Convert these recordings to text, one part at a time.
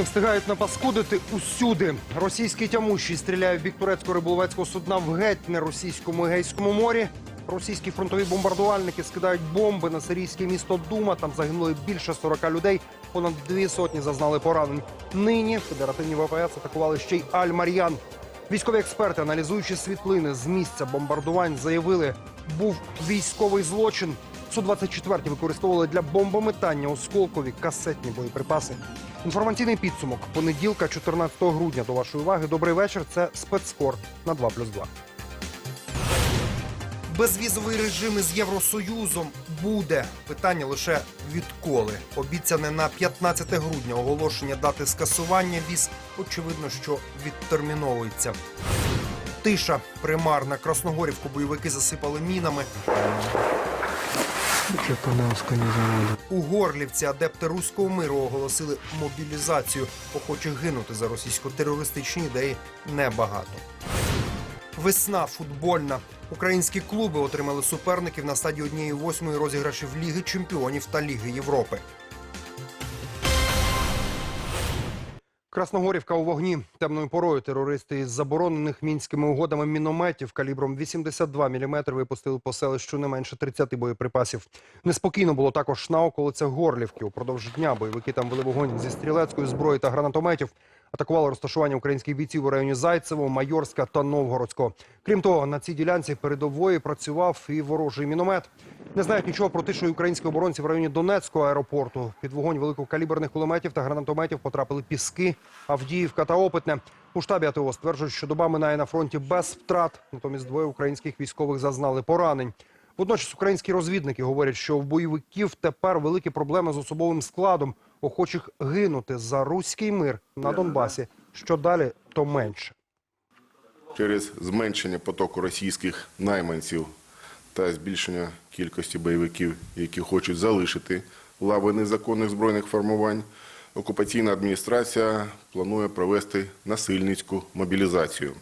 Вони встигають напаскудити усюди. Російський тямущий стріляє в бік турецького риболовецького судна в геть не російському Егейському морі. Російські фронтові бомбардувальники скидають бомби на сирійське місто Дума. Там загинули більше 40 людей. Понад дві сотні зазнали поранень. Нині федеративні ВПС атакували ще й Аль-Мар'ян. Військові експерти, аналізуючи світлини з місця бомбардувань, заявили, був військовий злочин. Су-24 використовували для бомбометання осколкові касетні боєприпаси. Інформаційний підсумок понеділка, 14 грудня. До вашої уваги. Добрий вечір. Це спецскор на 2+,2. Безвізовий режим із Євросоюзом буде. Питання лише відколи. Обіцяне на 15 грудня оголошення дати скасування віз, очевидно, що відтерміновується. Тиша примарна. Красногорівку бойовики засипали мінами. У Горлівці адепти руського миру оголосили мобілізацію. Охочих гинути за російсько-терористичні ідеї небагато. Весна футбольна. Українські клуби отримали суперників на стадії однієї восьмої розіграшів Ліги Чемпіонів та Ліги Європи. Красногорівка у вогні. Темною порою терористи із заборонених мінськими угодами мінометів калібром 82 мм випустили по селищу не менше 30 боєприпасів. Неспокійно було також на околицях Горлівки. Упродовж дня бойовики там вели вогонь зі стрілецької зброї та гранатометів. Атакували розташування українських бійців у районі Зайцево, Майорська та Новгородського. Крім того, на цій ділянці передової працював і ворожий міномет. Не знають нічого про що українські оборонці в районі Донецького аеропорту. Під вогонь великокаліберних кулеметів та гранатометів потрапили Піски, Авдіївка та Опитне. У штабі АТО стверджують, що доба минає на фронті без втрат. Натомість двоє українських військових зазнали поранень. Водночас українські розвідники говорять, що в бойовиків тепер великі проблеми з особовим складом, охочих гинути за руський мир на Донбасі. Що далі, то менше. через зменшення потоку російських найманців та збільшення кількості бойовиків, які хочуть залишити лави незаконних збройних формувань, окупаційна адміністрація планує провести насильницьку мобілізацію.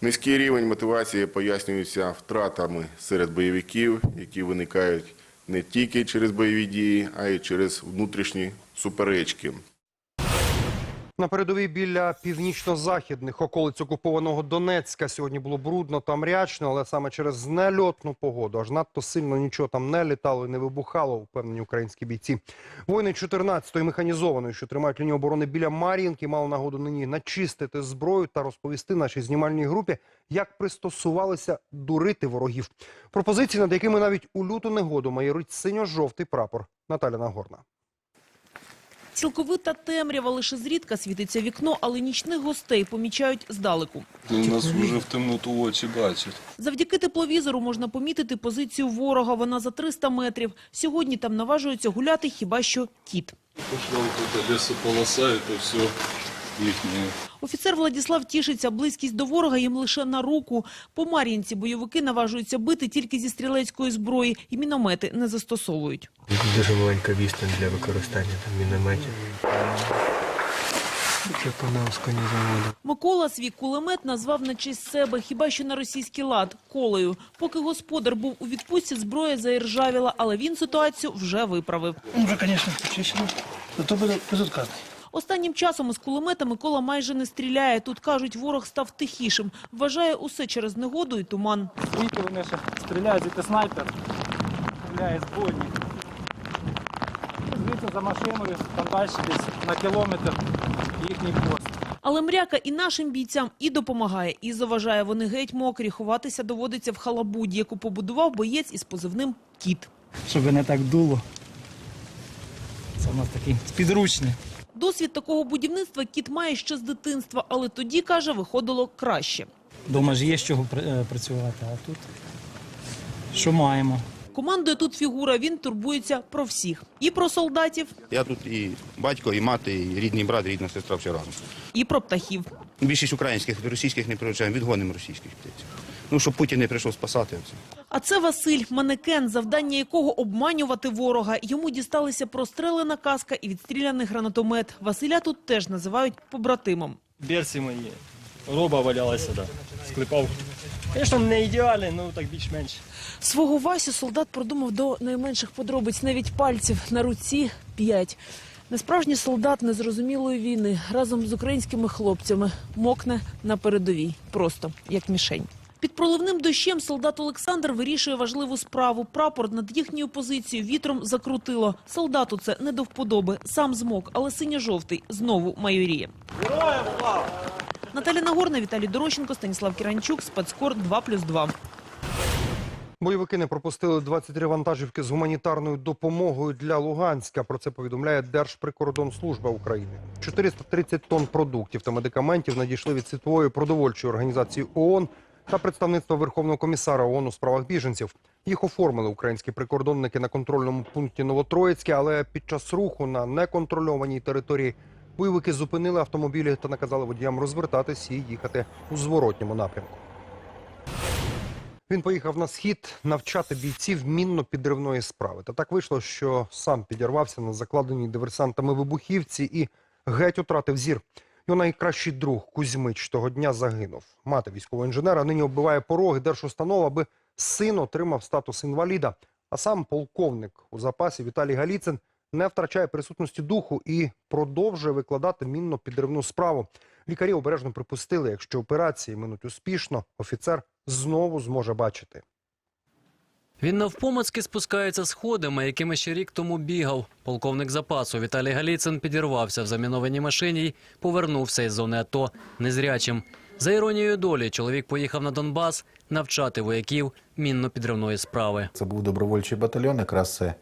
Низький рівень мотивації пояснюється втратами серед бойовиків, які виникають не тільки через бойові дії, а й через внутрішні суперечки. На передовій біля північно-західних околиць окупованого Донецька сьогодні було брудно та мрячно, але саме через нельотну погоду. Аж надто сильно нічого там не літало і не вибухало, впевнені українські бійці. Воїни 14-ї механізованої, що тримають лінію оборони біля Мар'їнки, мали нагоду нині начистити зброю та розповісти нашій знімальній групі, як пристосувалися дурити ворогів. Пропозиції, над якими навіть у люту негоду майорить синьо-жовтий прапор. Наталя Нагорна. Цілковита темрява лише зрідка світиться вікно, але нічних гостей помічають здалеку. Нас вже в темноту очі бачать. Завдяки тепловізору можна помітити позицію ворога. Вона за 300 метрів. Сьогодні там наважується гуляти хіба що кіт. Пішла тут лісополоса, і то все їхнє. Офіцер Владіслав тішиться, близькість до ворога їм лише на руку. По Мар'їнці бойовики наважуються бити тільки зі стрілецької зброї і міномети не застосовують. Дуже маленька відстань для використання там мінометів. Чеканавська не заводу. Микола свій кулемет назвав на честь себе, хіба що на російський лад – колею. Поки господар був у відпустці, зброя заіржавіла, але він ситуацію вже виправив. Ну, Вже, звісно, почищено. Зато буде безотказний. Останнім часом із кулемета Микола майже не стріляє. Тут, кажуть, ворог став тихішим. Вважає усе через негоду і туман. Звідки вони ще стріляють, звідти снайпер, стріляє з бойні. Звідси за машиною, там далі десь на кілометр їхній пост. Але мряка і нашим бійцям і допомагає, і заважає. Вони геть мокрі, ховатися доводиться в халабуді, яку побудував боєць із позивним «Кіт». Щоб не так дуло. Це у нас такий підручний. Досвід такого будівництва кіт має ще з дитинства, але тоді, каже, виходило краще. Дома ж є з чого е, працювати, а тут що маємо? Командує тут фігура, він турбується про всіх. І про солдатів, Я тут і батько, і мати, і рідний брат, і рідна сестра все разом. і про птахів. Більшість українських, російських не привчаємо, відгонимо російських птиць. Ну, щоб Путін не прийшов спасати. А це Василь, манекен, завдання якого обманювати ворога. Йому дісталися прострелена каска і відстріляний гранатомет. Василя тут теж називають побратимом. Берці мої. Роба валялася, да. склепав. Звісно, не ідеальний, ну так більш-менш. Свого Васю солдат продумав до найменших подробиць, навіть пальців на руці п'ять. Несправжній солдат незрозумілої війни разом з українськими хлопцями мокне на передовій, просто як мішень. Під проливним дощем солдат Олександр вирішує важливу справу. Прапор над їхньою позицією вітром закрутило. Солдату це не до вподоби. Сам змок, але синьо-жовтий знову майоріє. Наталя Нагорна, Віталій Дорощенко, Станіслав Кіранчук, Спецкор 2+,2. Бойовики не пропустили 23 вантажівки з гуманітарною допомогою для Луганська. Про це повідомляє Держприкордонслужба України. 430 тонн продуктів та медикаментів надійшли від світової продовольчої організації ООН та представництва Верховного комісара ООН у справах біженців. Їх оформили українські прикордонники на контрольному пункті Новотроїцьке, але під час руху на неконтрольованій території бойовики зупинили автомобілі та наказали водіям розвертатись і їхати у зворотньому напрямку. Він поїхав на схід навчати бійців мінно-підривної справи. Та так вийшло, що сам підірвався на закладеній диверсантами вибухівці і геть втратив зір. Його найкращий друг Кузьмич того дня загинув. Мати військового інженера нині оббиває пороги держустанов, аби син отримав статус інваліда. А сам полковник у запасі Віталій Галіцин не втрачає присутності духу і продовжує викладати мінно-підривну справу. Лікарі обережно припустили, якщо операції минуть успішно, офіцер знову зможе бачити. Він навпомацьки спускається сходами, якими ще рік тому бігав. Полковник запасу Віталій Галіцин підірвався в замінованій машині й повернувся із зони АТО незрячим. За іронією долі, чоловік поїхав на Донбас навчати вояків мінно-підривної справи. Це був добровольчий батальйон. Якраз це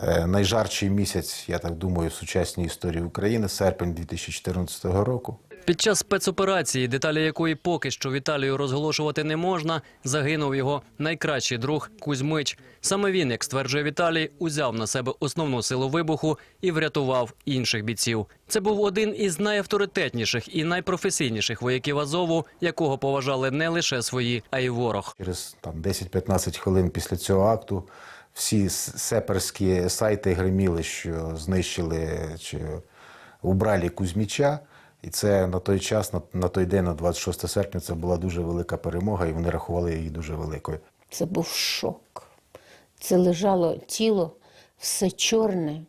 е, найжарчий місяць, я так думаю, в сучасній історії України, серпень 2014 року. Під час спецоперації, деталі якої поки що Віталію розголошувати не можна, загинув його найкращий друг Кузьмич. Саме він, як стверджує Віталій, узяв на себе основну силу вибуху і врятував інших бійців. Це був один із найавторитетніших і найпрофесійніших вояків Азову, якого поважали не лише свої, а й ворог. Через там 10-15 хвилин після цього акту всі сеперські сайти гриміли, що знищили чи убрали Кузьміча. І це на той час, на, на той день, на 26 серпня, це була дуже велика перемога, і вони рахували її дуже великою. Це був шок. Це лежало тіло, все чорне,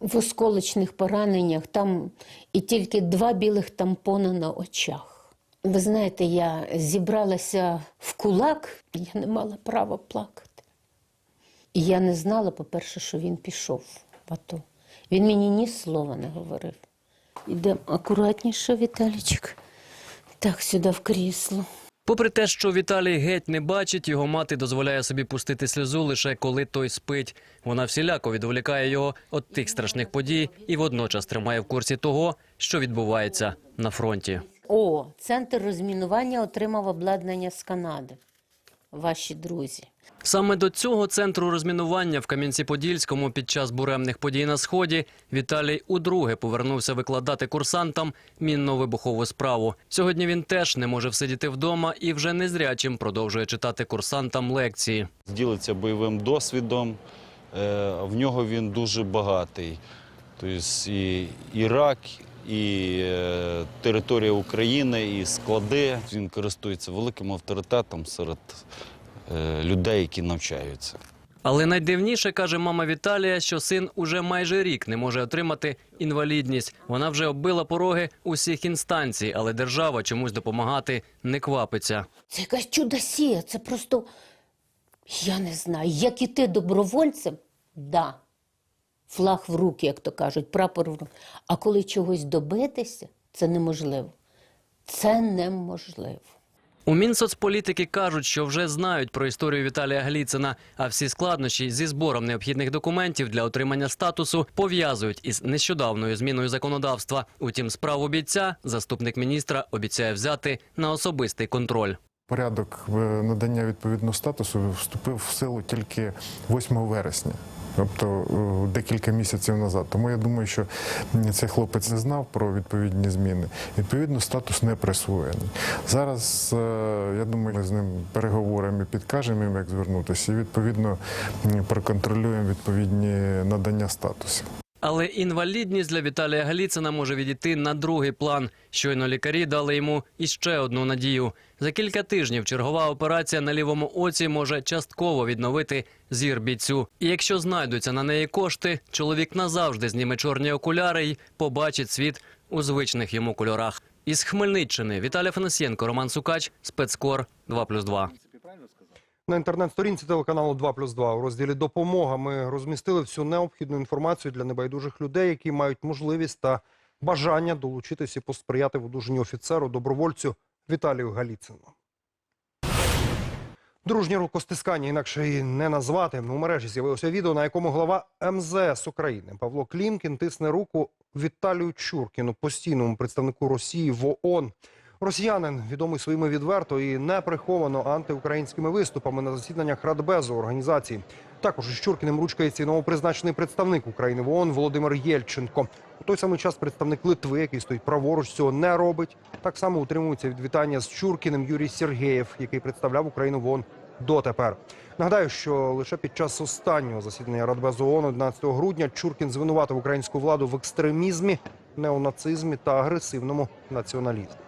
в осколочних пораненнях, там і тільки два білих тампона на очах. Ви знаєте, я зібралася в кулак, я не мала права плакати. І я не знала, по-перше, що він пішов в АТО. Він мені ні слова не говорив. Ідемо акуратніше, Віталічик. Так, сюди в крісло. Попри те, що Віталій геть не бачить, його мати дозволяє собі пустити сльозу лише коли той спить. Вона всіляко відволікає його від тих страшних подій і водночас тримає в курсі того, що відбувається на фронті. О, центр розмінування отримав обладнання з Канади. Ваші друзі. Саме до цього центру розмінування в Кам'янці-Подільському під час буремних подій на сході Віталій удруге повернувся викладати курсантам мінно-вибухову справу. Сьогодні він теж не може всидіти вдома і вже незрячим продовжує читати курсантам лекції. ділиться бойовим досвідом. Е, В нього він дуже багатий. Тобто і Ірак, і е, територія України, і склади. Він користується великим авторитетом серед людей, які навчаються. Але найдивніше, каже мама Віталія, що син уже майже рік не може отримати інвалідність. Вона вже оббила пороги усіх інстанцій, але держава чомусь допомагати не квапиться. Це якась чудосія, це просто. Я не знаю, як іти добровольцем, да. Флаг в руки, як то кажуть, прапор в руки. А коли чогось добитися, це неможливо. Це неможливо. У Мінсоцполітики кажуть, що вже знають про історію Віталія Гліцина, а всі складнощі зі збором необхідних документів для отримання статусу пов'язують із нещодавною зміною законодавства. Утім, справу бійця заступник міністра обіцяє взяти на особистий контроль. Порядок е, надання відповідного статусу вступив в силу тільки 8 вересня. Тобто е, декілька місяців назад. Тому я думаю, що цей хлопець не знав про відповідні зміни. Відповідно, статус не присвоєний. Зараз е, я думаю, ми з ним переговоримо і підкажемо їм, як звернутися, і відповідно проконтролюємо відповідні надання статусів. Але інвалідність для Віталія Галіцина може відійти на другий план. Щойно лікарі дали йому іще одну надію. За кілька тижнів чергова операція на лівому оці може частково відновити зір бійцю. І якщо знайдуться на неї кошти, чоловік назавжди зніме чорні окуляри й побачить світ у звичних йому кольорах. Із Хмельниччини Віталій Фанасьєнко, Роман Сукач, спецкор 2+,2. На інтернет-сторінці телеканалу 2+,2 у розділі «Допомога» ми розмістили всю необхідну інформацію для небайдужих людей, які мають можливість та бажання долучитися і посприяти в одужанні офіцеру, добровольцю Віталію Галіцину. Дружнє рукостискання, інакше і не назвати. У мережі з'явилося відео, на якому глава МЗС України Павло Клімкін тисне руку Віталію Чуркіну, постійному представнику Росії в ООН. Росіянин відомий своїми відверто і неприховано антиукраїнськими виступами на засіданнях Радбезу організації. Також із Чуркіним ручкається і новопризначений представник України в ООН Володимир Єльченко. У той самий час представник Литви, який стоїть праворуч, цього не робить. Так само утримується від вітання з Чуркіним Юрій Сергеєв, який представляв Україну в ООН дотепер. Нагадаю, що лише під час останнього засідання Радбезу ООН 11 грудня Чуркін звинуватив українську владу в екстремізмі, неонацизмі та агресивному націоналізмі.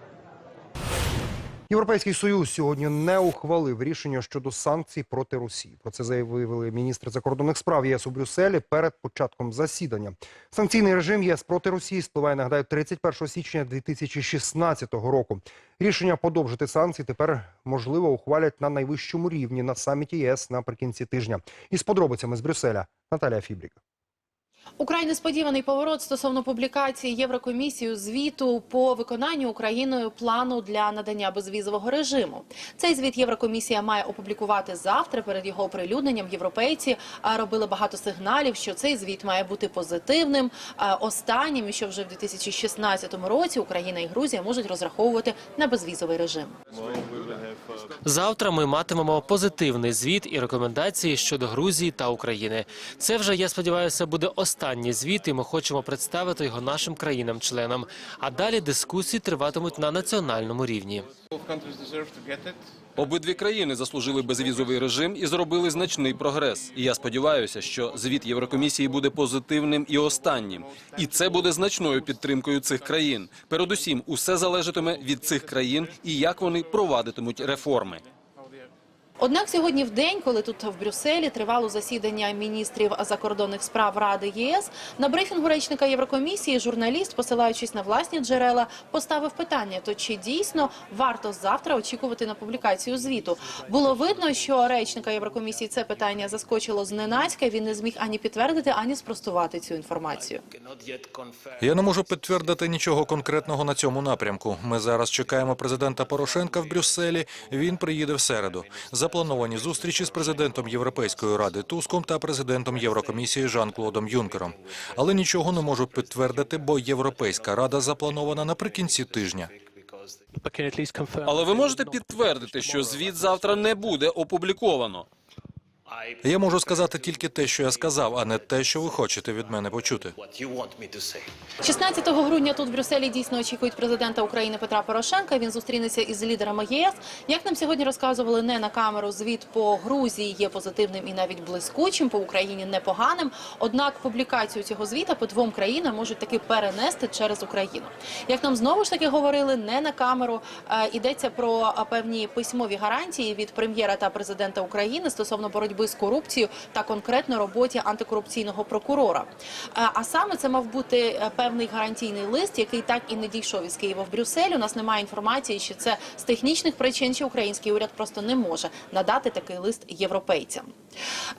Європейський союз сьогодні не ухвалив рішення щодо санкцій проти Росії. Про це заявили міністри закордонних справ ЄС у Брюсселі перед початком засідання. Санкційний режим ЄС проти Росії спливає, нагадаю, 31 січня 2016 року. Рішення подовжити санкції тепер можливо ухвалять на найвищому рівні на саміті ЄС наприкінці тижня. Із подробицями з Брюсселя Наталія Фібріка. Украй несподіваний поворот стосовно публікації Єврокомісією звіту по виконанню Україною плану для надання безвізового режиму. Цей звіт Єврокомісія має опублікувати завтра. Перед його оприлюдненням європейці робили багато сигналів, що цей звіт має бути позитивним. Останнім, що вже в 2016 році Україна і Грузія можуть розраховувати на безвізовий режим. Завтра ми матимемо позитивний звіт і рекомендації щодо Грузії та України. Це вже я сподіваюся буде останній звіт, і ми хочемо представити його нашим країнам-членам. А далі дискусії триватимуть на національному рівні. Обидві країни заслужили безвізовий режим і зробили значний прогрес. І я сподіваюся, що звіт Єврокомісії буде позитивним і останнім. І це буде значною підтримкою цих країн. Передусім, усе залежатиме від цих країн і як вони провадитимуть реформи. Однак сьогодні в день, коли тут в Брюсселі тривало засідання міністрів закордонних справ Ради ЄС, на брифінгу речника Єврокомісії журналіст, посилаючись на власні джерела, поставив питання: то чи дійсно варто завтра очікувати на публікацію звіту? Було видно, що речника Єврокомісії це питання заскочило зненацька. Він не зміг ані підтвердити, ані спростувати цю інформацію. Я не можу підтвердити нічого конкретного на цьому напрямку. Ми зараз чекаємо президента Порошенка в Брюсселі. Він приїде в середу. Заплановані зустрічі з президентом Європейської ради Туском та президентом Єврокомісії Жан-Клодом Юнкером. Але нічого не можу підтвердити, бо Європейська рада запланована наприкінці тижня. Але ви можете підтвердити, що звіт завтра не буде опубліковано. Я можу сказати тільки те, що я сказав, а не те, що ви хочете від мене почути. 16 грудня тут в Брюсселі дійсно очікують президента України Петра Порошенка. Він зустрінеться із лідерами ЄС. Як нам сьогодні розказували не на камеру, звіт по Грузії є позитивним і навіть блискучим, по Україні непоганим. Однак публікацію цього звіта по двом країнам можуть таки перенести через Україну. Як нам знову ж таки говорили, не на камеру е, йдеться про е, певні письмові гарантії від прем'єра та президента України стосовно боротьби з корупцією та конкретно роботі антикорупційного прокурора. Е, А саме це мав бути е, певний гарантійний лист, який так і не дійшов із Києва в Брюссель. У нас немає інформації, що це з технічних причин, чи український уряд просто не може надати такий лист європейцям.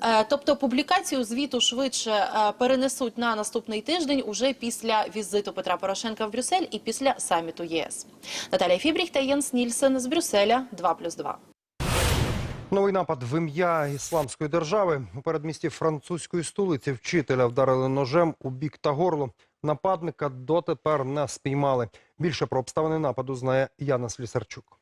Е, Тобто публікацію звіту швидше перенесуть на наступний тиждень уже після візиту Петра Порошенка в Брюссель і після саміту ЄС. Наталія Фібріх та Єнс Нільсен з Брюсселя 2+,2. Новий напад в ім'я ісламської держави у передмісті французької столиці вчителя вдарили ножем у бік та горло. Нападника дотепер не спіймали. Більше про обставини нападу знає Яна Слісарчук.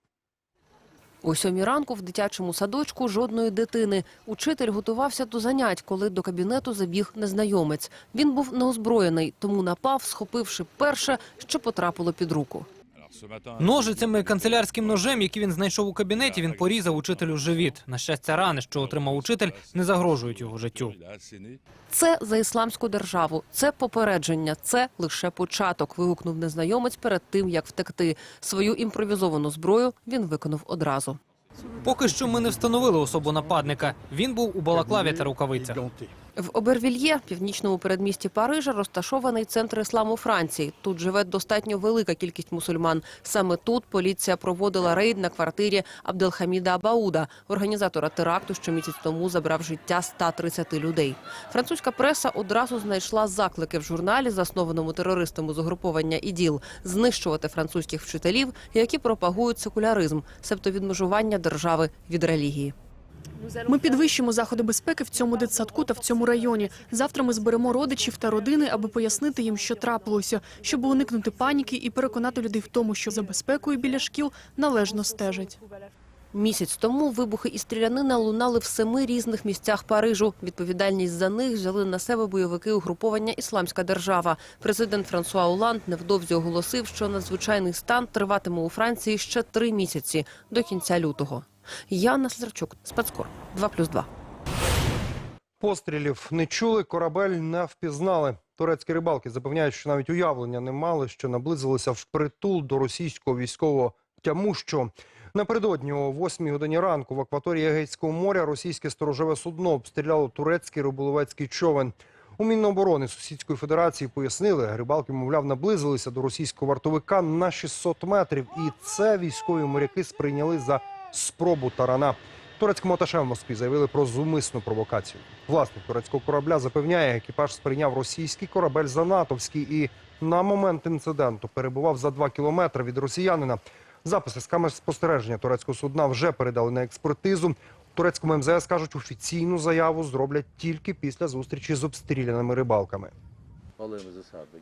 О сьомій ранку в дитячому садочку жодної дитини. Учитель готувався до занять, коли до кабінету забіг незнайомець. Він був неозброєний, тому напав, схопивши перше, що потрапило під руку. Ножицями канцелярським ножем, який він знайшов у кабінеті, він порізав учителю живіт. На щастя, рани, що отримав учитель, не загрожують його життю. Це за ісламську державу, це попередження, це лише початок. Вигукнув незнайомець перед тим, як втекти. Свою імпровізовану зброю він виконав одразу. Поки що ми не встановили особу нападника. Він був у балаклаві та рукавицях. В Обервільє, північному передмісті Парижа, розташований центр ісламу Франції. Тут живе достатньо велика кількість мусульман. Саме тут поліція проводила рейд на квартирі Абделхаміда Абауда, організатора теракту, що місяць тому забрав життя 130 людей. Французька преса одразу знайшла заклики в журналі, заснованому терористами з угруповання іділ, знищувати французьких вчителів, які пропагують секуляризм, себто відмежування держави від релігії. Ми підвищимо заходи безпеки в цьому дитсадку та в цьому районі. Завтра ми зберемо родичів та родини, аби пояснити їм, що трапилося, щоб уникнути паніки і переконати людей в тому, що за безпекою біля шкіл належно стежать. Місяць тому вибухи і стрілянина лунали в семи різних місцях Парижу. Відповідальність за них взяли на себе бойовики угруповання Ісламська держава. Президент Франсуа Оланд невдовзі оголосив, що надзвичайний стан триватиме у Франції ще три місяці до кінця лютого. Яна Сларчук, Спецкор, 2+,2. Пострілів не чули, корабель не впізнали. Турецькі рибалки запевняють, що навіть уявлення не мали, що наблизилися впритул до російського військового тямущого. Напередодні о 8 годині ранку в акваторії Егейського моря російське сторожове судно обстріляло турецький риболовецький човен. У Міноборони Сусідської Федерації пояснили, рибалки, мовляв, наблизилися до російського вартовика на 600 метрів. І це військові моряки сприйняли за спробу тарана. Турецькому аташе в Москві заявили про зумисну провокацію. Власник турецького корабля запевняє, екіпаж сприйняв російський корабель за натовський і на момент інциденту перебував за два кілометри від росіянина. Записи з камер спостереження турецького судна вже передали на експертизу. Турецькому МЗС кажуть, офіційну заяву зроблять тільки після зустрічі з обстріляними рибалками.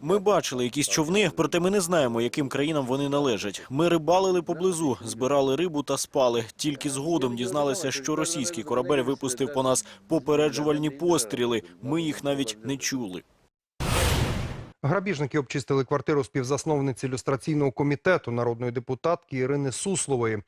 Ми бачили якісь човни, проте ми не знаємо, яким країнам вони належать. Ми рибалили поблизу, збирали рибу та спали. Тільки згодом дізналися, що російський корабель випустив по нас попереджувальні постріли. Ми їх навіть не чули. Грабіжники обчистили квартиру співзасновниці ілюстраційного комітету народної депутатки Ірини Суслової.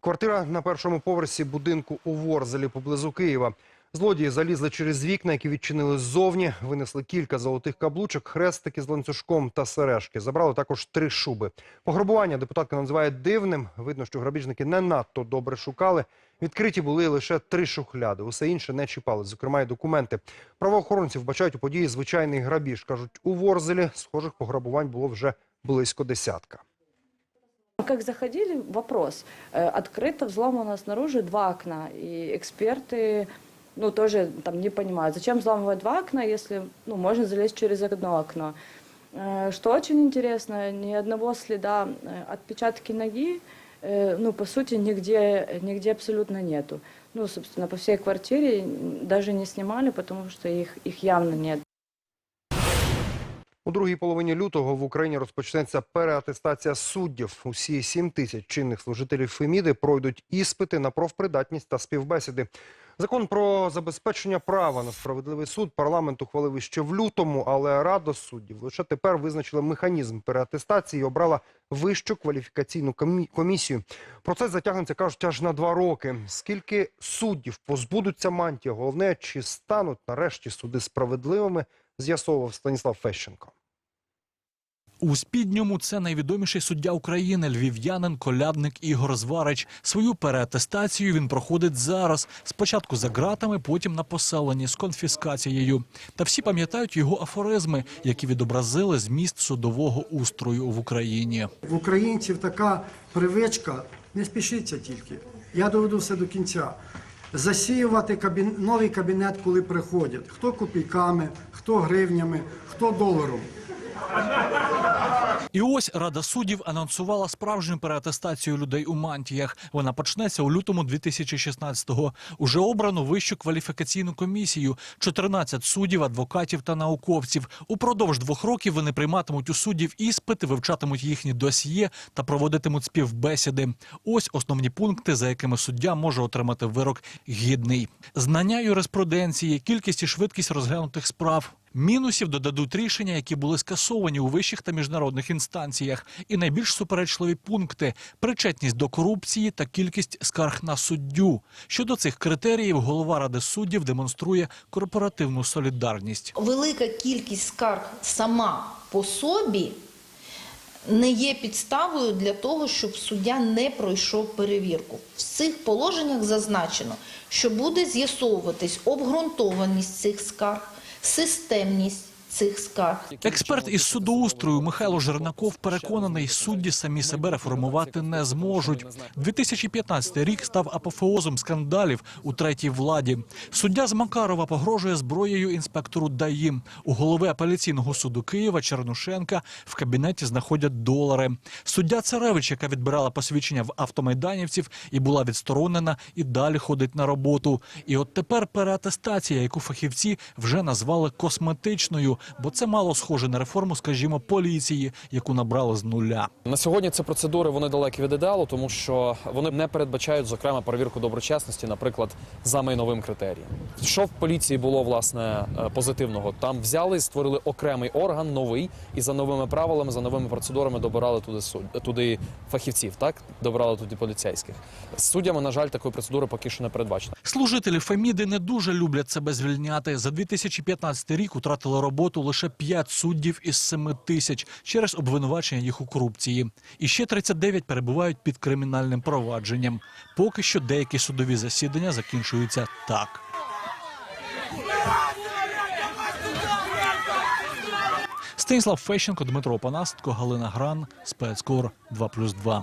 Квартира на першому поверсі будинку у Ворзелі поблизу Києва. Злодії залізли через вікна, які відчинили ззовні, винесли кілька золотих каблучок, хрестики з ланцюжком та сережки. Забрали також три шуби. Пограбування депутатка називає дивним. Видно, що грабіжники не надто добре шукали. Відкриті були лише три шухляди. Усе інше не чіпали, зокрема й документи. Правоохоронці вбачають у події звичайний грабіж. Кажуть, у Ворзелі схожих пограбувань було вже близько десятка. Как заходили, вопрос. Э, Открыто взломано снаружи два окна. И эксперты ну, тоже там не понимают, зачем взламывать два окна, если ну, можно залезть через одно окно. Э, Что очень интересно, ни одного следа э, отпечатки ноги, э, ну, по сути, нигде, нигде абсолютно нету. Ну, собственно, по всей квартире даже не снимали, потому что их, их явно нет. У другій половині лютого в Україні розпочнеться переатестація суддів. Усі 7 тисяч чинних служителів Феміди пройдуть іспити на профпридатність та співбесіди. Закон про забезпечення права на справедливий суд парламент ухвалив іще в лютому, але Рада суддів лише тепер визначила механізм переатестації і обрала вищу кваліфікаційну комісію. Процес затягнеться, кажуть, аж на два роки. Скільки суддів позбудуться мантії, головне, чи стануть нарешті суди справедливими, з'ясовував Станіслав Фещенко. У спідньому це найвідоміший суддя України, львів'янин, колядник Ігор Зварич. Свою переатестацію він проходить зараз. Спочатку за ґратами, потім на поселенні з конфіскацією. Та всі пам'ятають його афоризми, які відобразили зміст судового устрою в Україні. В українців така привичка, не спішіться тільки. Я доведу все до кінця. Засіювати кабін... новий кабінет, коли приходять. Хто копійками, хто гривнями, хто доларом. І ось Рада суддів анонсувала справжню переатестацію людей у мантіях. Вона почнеться у лютому 2016-го. Уже обрано вищу кваліфікаційну комісію: 14 суддів, адвокатів та науковців. Упродовж двох років вони прийматимуть у суддів іспити, вивчатимуть їхні досьє та проводитимуть співбесіди. Ось основні пункти, за якими суддя може отримати вирок гідний: знання юриспруденції, кількість і швидкість розглянутих справ. Мінусів додадуть рішення, які були скасовані у вищих та міжнародних інстанціях, і найбільш суперечливі пункти причетність до корупції та кількість скарг на суддю. Щодо цих критеріїв, голова ради суддів демонструє корпоративну солідарність. велика кількість скарг сама по собі не є підставою для того, щоб суддя не пройшов перевірку. В цих положеннях зазначено, що буде з'ясовуватись обґрунтованість цих скарг, системність цих скарг. Експерт із судоустрою Михайло Жернаков переконаний, судді самі себе реформувати не зможуть. 2015 рік став апофеозом скандалів у третій владі. Суддя з Макарова погрожує зброєю інспектору ДАІ. У голови апеляційного суду Києва Чернушенка в кабінеті знаходять долари. Суддя Царевич, яка відбирала посвідчення в автомайданівців і була відсторонена, і далі ходить на роботу. І от тепер переатестація, яку фахівці вже назвали косметичною, бо це мало схоже на реформу, скажімо, поліції, яку набрали з нуля. На сьогодні ці процедури вони далекі від ідеалу, тому що вони не передбачають зокрема перевірку доброчесності, наприклад, за майновим критерієм. Що в поліції було власне е, позитивного? Там взяли, створили окремий орган, новий, і за новими правилами, за новими процедурами добирали туди суд туди фахівців. Так добирали туди поліцейських. З суддями, на жаль, такої процедури поки що не передбачено. Служителі Феміди не дуже люблять себе звільняти. За 2015 рік утратили роботу лише 5 суддів із 7 тисяч через обвинувачення їх у корупції. І ще 39 перебувають під кримінальним провадженням. Поки що деякі судові засідання закінчуються так. Станіслав Фещенко, Дмитро Панастко, Галина Гран, Спецкор 2+,2.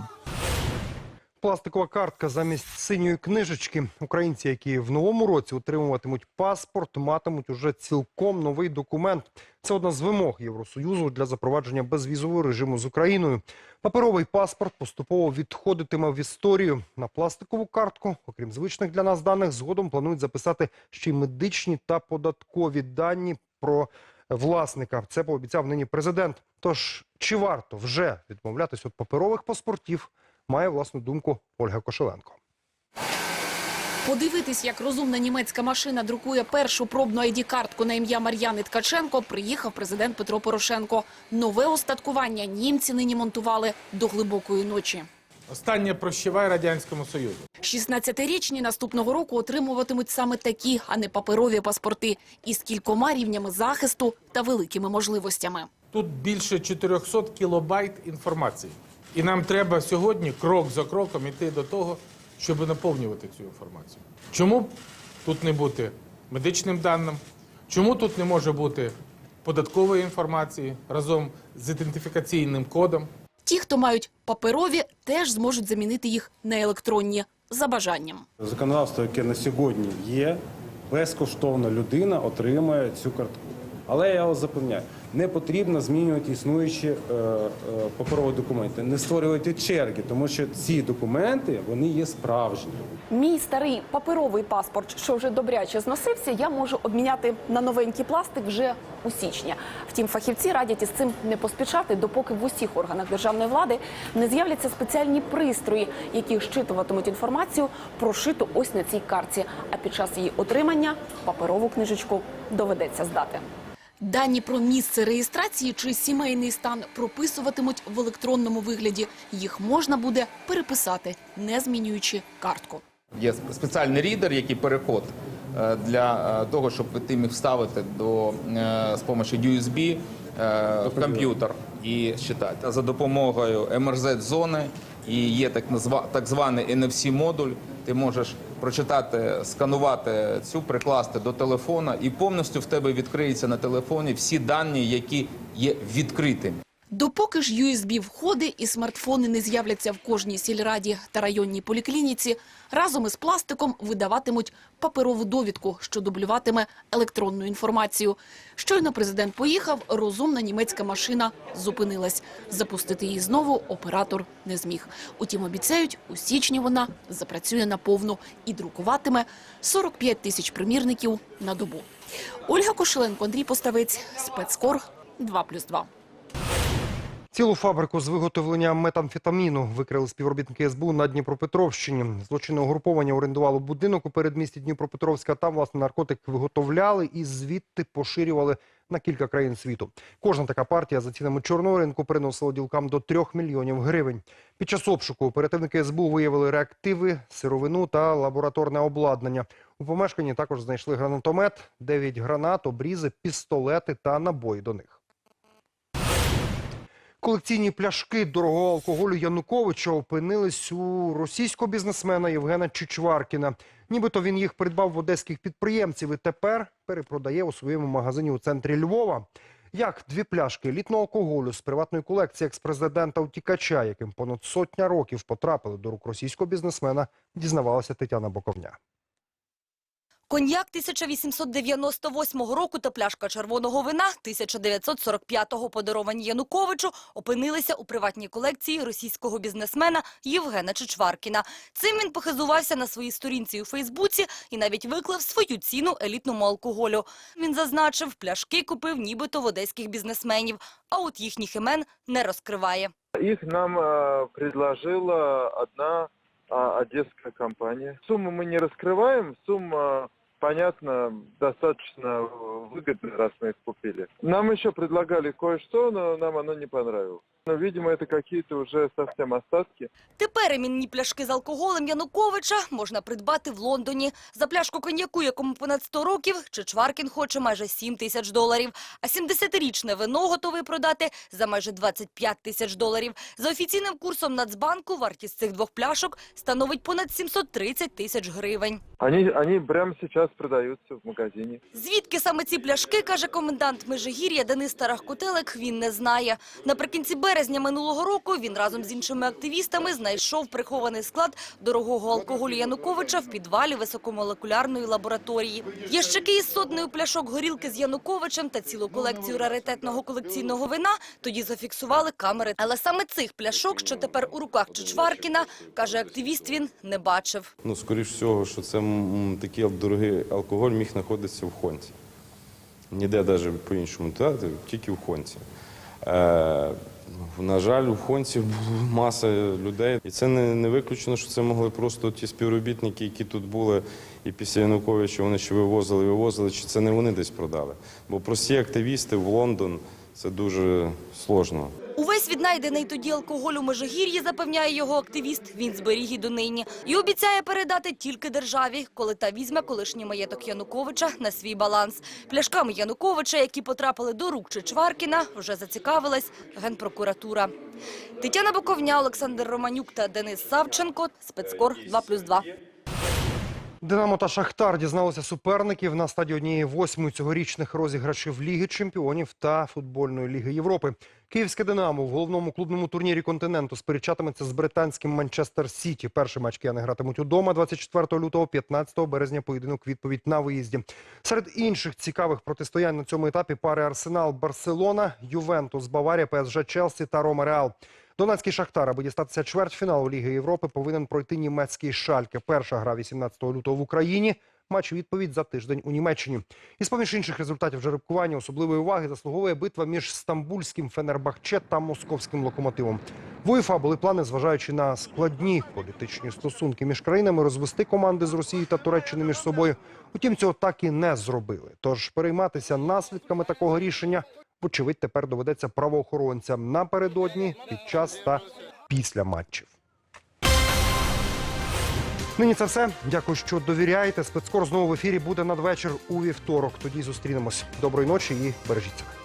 Пластикова картка замість синьої книжечки. Українці, які в новому році отримуватимуть паспорт, матимуть уже цілком новий документ. Це одна з вимог Євросоюзу для запровадження безвізового режиму з Україною. Паперовий паспорт поступово відходитиме в історію. На пластикову картку, окрім звичних для нас даних, згодом планують записати ще й медичні та податкові дані про власника. Це пообіцяв нині президент. Тож чи варто вже відмовлятись від паперових паспортів? Має власну думку Ольга Кошеленко. Подивитись, як розумна німецька машина друкує першу пробну ID-картку на ім'я Мар'яни Ткаченко, приїхав президент Петро Порошенко. Нове остаткування німці нині монтували до глибокої ночі. Останнє прощавай Радянському Союзу. 16-річні наступного року отримуватимуть саме такі, а не паперові паспорти, із кількома рівнями захисту та великими можливостями. Тут більше 400 кілобайт інформації. І нам треба сьогодні крок за кроком йти до того, щоб наповнювати цю інформацію. Чому тут не бути медичним даним? Чому тут не може бути податкової інформації разом з ідентифікаційним кодом? Ті, хто мають паперові, теж зможуть замінити їх на електронні за бажанням. Законодавство, яке на сьогодні є, безкоштовно людина отримує цю картку. Але я вас запевняю, не потрібно змінювати існуючі е, е, паперові документи, не створювати черги, тому що ці документи вони є справжні. Мій старий паперовий паспорт, що вже добряче зносився, я можу обміняти на новенький пластик вже у січні. Втім, фахівці радять із цим не поспішати, допоки в усіх органах державної влади не з'являться спеціальні пристрої, які щитуватимуть інформацію, прошиту ось на цій картці. А під час її отримання паперову книжечку доведеться здати. Дані про місце реєстрації чи сімейний стан прописуватимуть в електронному вигляді. Їх можна буде переписати, не змінюючи картку. Є спеціальний рідер, який переход е, для е, того, щоб ти міг вставити до, е, з допомогою USB в комп'ютер і читати. За допомогою MRZ-зони і є так, назва, так званий NFC-модуль, ти можеш прочитати, сканувати цю, прикласти до телефона і повністю в тебе відкриються на телефоні всі дані, які є відкритими. Допоки ж USB-входи і смартфони не з'являться в кожній сільраді та районній поліклініці, разом із пластиком видаватимуть паперову довідку, що дублюватиме електронну інформацію. Щойно президент поїхав, розумна німецька машина зупинилась. Запустити її знову оператор не зміг. Утім, обіцяють, у січні вона запрацює наповну і друкуватиме 45 тисяч примірників на добу. Ольга Кошеленко, Андрій Поставець, спецкор 2+,2. Цілу фабрику з виготовлення метамфетаміну викрили співробітники СБУ на Дніпропетровщині. Злочинне угруповання орендувало будинок у передмісті Дніпропетровська. Там власне наркотик виготовляли і звідти поширювали на кілька країн світу. Кожна така партія за цінами чорного ринку приносила ділкам до 3 мільйонів гривень. Під час обшуку оперативники СБУ виявили реактиви, сировину та лабораторне обладнання. У помешканні також знайшли гранатомет, 9 гранат, обрізи, пістолети та набої до них. Колекційні пляшки дорогого алкоголю Януковича опинились у російського бізнесмена Євгена Чичваркіна. Нібито він їх придбав в одеських підприємців і тепер перепродає у своєму магазині у центрі Львова. Як дві пляшки елітного алкоголю з приватної колекції експрезидента утікача, яким понад сотня років потрапили до рук російського бізнесмена, дізнавалася Тетяна Боковня. Коньяк 1898 року та пляшка червоного вина 1945-го подаровані Януковичу опинилися у приватній колекції російського бізнесмена Євгена Чичваркіна. Цим він похизувався на своїй сторінці у Фейсбуці і навіть виклав свою ціну елітному алкоголю. Він зазначив, пляшки купив нібито в одеських бізнесменів, а от їхніх імен не розкриває. Их нам э, предложила одна а, одесская компания. Сумму мы не раскрываем, сумма, понятно, достаточно выгодная, раз мы их купили. Нам еще предлагали кое-что, но нам оно не понравилось. Но, видимо, это какие-то уже совсем остатки. Тепер іменні пляшки з алкоголем Януковича можна придбати в Лондоні. За пляшку коньяку, якому понад 100 років, Чичваркін хоче майже 7 тисяч доларів. А 70-річне вино готовий продати за майже 25 тисяч доларів. За офіційним курсом Нацбанку вартість цих двох пляшок становить понад 730 тисяч гривень. Они, они прямо сейчас продаются в магазине. Звідки саме ці пляшки, каже комендант Межигір'я Денис Тарахкотелек, він не знає. Наприкінці березня минулого року він разом з іншими активістами знайшов прихований склад дорогого алкоголю Януковича в підвалі високомолекулярної лабораторії. Ящики із сотнею пляшок горілки з Януковичем та цілу колекцію раритетного колекційного вина тоді зафіксували камери. Але саме цих пляшок, що тепер у руках Чичваркіна, каже активіст, він не бачив. Ну, скоріш всього, що це м, такий дорогий алкоголь міг знаходитися в Хонці. Ніде навіть по-іншому, тільки в Хонці. Е, на жаль, у Хонці була маса людей. І це не, не виключено, що це могли просто ті співробітники, які тут були, і після Януковича вони ще вивозили, вивозили, чи це не вони десь продали. Бо прості активісти в Лондон це дуже сложно. Увесь віднайдений тоді алкоголь у Межигір'ї, запевняє його активіст, він зберіг і донині. І обіцяє передати тільки державі, коли та візьме колишній маєток Януковича на свій баланс. Пляшками Януковича, які потрапили до рук Чичваркіна, вже зацікавилась Генпрокуратура. Тетяна Боковня, Олександр Романюк та Денис Савченко. Спецкор 2+,2. Динамо та Шахтар дізналися суперників на однієї восьмої цьогорічних розіграшів Ліги чемпіонів та футбольної ліги Європи. Київське Динамо в головному клубному турнірі континенту сперечатиметься з британським Манчестер Сіті. Перший матч кияни гратимуть удома 24 лютого, 15 березня поєдинок відповідь на виїзді. Серед інших цікавих протистоянь на цьому етапі пари Арсенал Барселона, Ювентус Баварія, ПСЖ Челсі та Рома Реал. Донецький Шахтар, аби дістатися чвертьфіналу Ліги Європи, повинен пройти німецький Шальке. Перша гра 18 лютого в Україні. Матч відповідь за тиждень у Німеччині. І з-поміж інших результатів жеребкування особливої уваги заслуговує битва між стамбульським Фенербахче та московським локомотивом. В УЄФА були плани, зважаючи на складні політичні стосунки між країнами, розвести команди з Росії та Туреччини між собою. Утім, цього так і не зробили. Тож перейматися наслідками такого рішення, вочевидь, тепер доведеться правоохоронцям напередодні, під час та після матчів. Нині це все. Дякую, що довіряєте. Спецкор знову в ефірі буде надвечір у вівторок. Тоді зустрінемось. Доброї ночі і бережіть себе.